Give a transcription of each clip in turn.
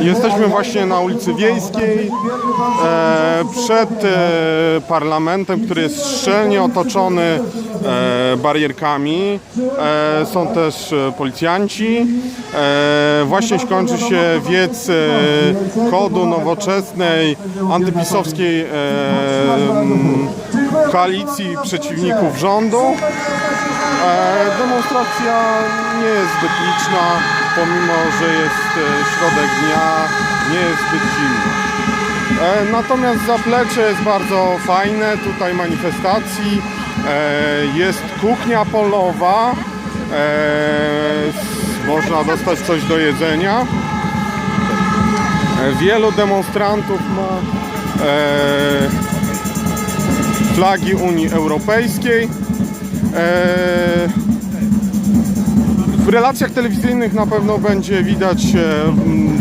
Jesteśmy właśnie na ulicy Wiejskiej, e, przed e, parlamentem, który jest szczelnie otoczony e, barierkami. Są też policjanci. Właśnie kończy się wiec kodu nowoczesnej, antypisowskiej koalicji przeciwników rządu. E, Demonstracja nie jest zbyt liczna, pomimo że jest e, środek dnia, nie jest zbyt zimno. E, Natomiast zaplecze jest bardzo fajne, tutaj manifestacji, jest kuchnia polowa, można dostać coś do jedzenia. Wielu demonstrantów ma flagi Unii Europejskiej. E, W relacjach telewizyjnych na pewno będzie widać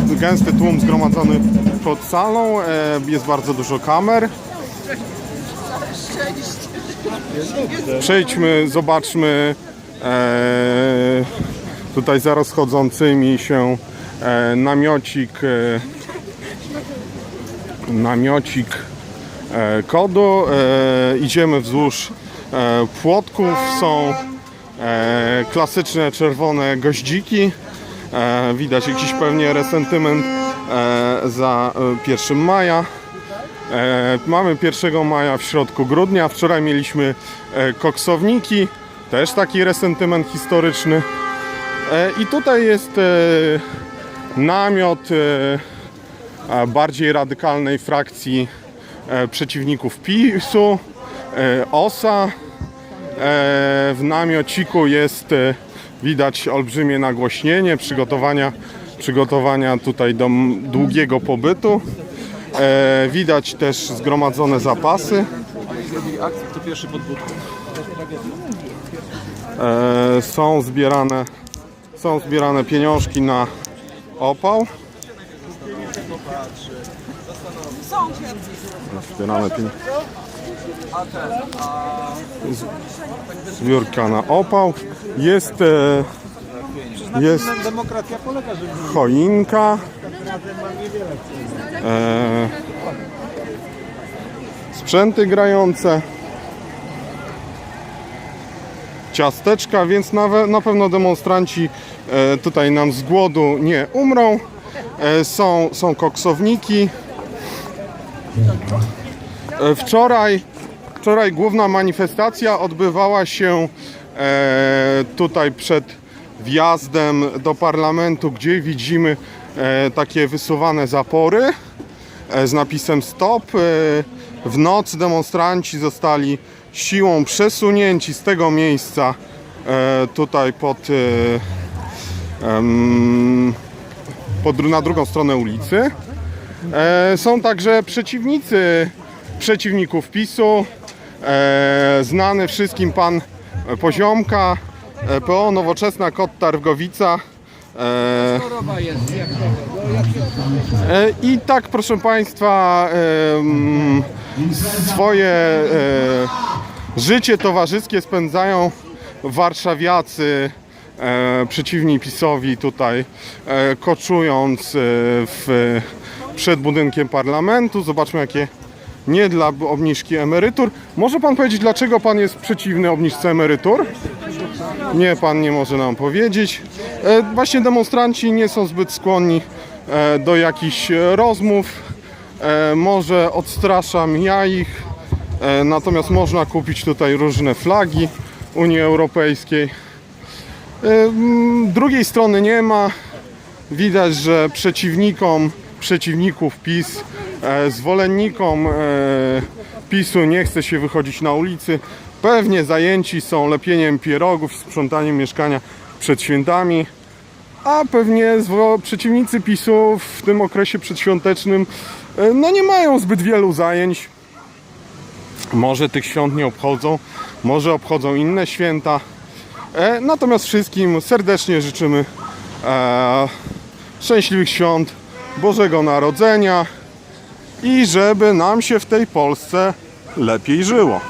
e, gęsty tłum zgromadzony pod salą. E, Jest bardzo dużo kamer. Przejdźmy, zobaczmy tutaj za rozchodzącymi się namiocik namiocik kodu. Idziemy wzdłuż płotków. Są e, klasyczne czerwone goździki. E, widać jakiś pewnie resentyment e, za e, 1 maja. E, mamy 1 maja w środku grudnia. Wczoraj mieliśmy e, koksowniki. Też taki resentyment historyczny. E, I tutaj jest e, namiot e, bardziej radykalnej frakcji e, przeciwników PiSu, e, OSA. E, w namiociku jest e, widać olbrzymie nagłośnienie, przygotowania, przygotowania tutaj do długiego pobytu. E, widać też zgromadzone zapasy. to pierwszy. E, są zbierane są zbierane pieniążki na opał. Zbierane pieniążki. Zbiórka na opał. Jest, e, jest choinka. E, sprzęty grające. Ciasteczka, więc na, na pewno demonstranci e, tutaj nam z głodu nie umrą. E, są, są koksowniki. Wczoraj, wczoraj główna manifestacja odbywała się e, tutaj przed wjazdem do parlamentu, gdzie widzimy e, takie wysuwane zapory e, z napisem stop. W noc demonstranci zostali siłą przesunięci z tego miejsca tutaj pod, pod na drugą stronę ulicy. Są także przeciwnicy przeciwników PiSu. E, znany wszystkim pan Poziomka, e, PO Nowoczesna Kot Targowica. E, E, I tak, proszę Państwa, em, swoje e, życie towarzyskie spędzają warszawiacy e, przeciwni PiSowi tutaj, e, koczując e, w, przed budynkiem parlamentu. Zobaczmy, jakie nie dla obniżki emerytur. Może Pan powiedzieć, dlaczego Pan jest przeciwny obniżce emerytur? Nie, pan nie może nam powiedzieć. E, Właśnie demonstranci nie są zbyt skłonni e, do jakichś e, rozmów. Może odstraszam ja ich. Natomiast można kupić tutaj różne flagi Unii Europejskiej. Drugiej strony nie ma. Widać, że przeciwnikom, przeciwników PiS, zwolennikom e, PiSu nie chce się wychodzić na ulicy. Pewnie zajęci są lepieniem pierogów, sprzątaniem mieszkania przed świętami. A pewnie przeciwnicy PiSu w tym okresie przedświątecznym e, no nie mają zbyt wielu zajęć. Może tych świąt nie obchodzą, może obchodzą inne święta. E, natomiast wszystkim serdecznie życzymy e, szczęśliwych świąt Bożego Narodzenia i żeby nam się w tej Polsce lepiej żyło.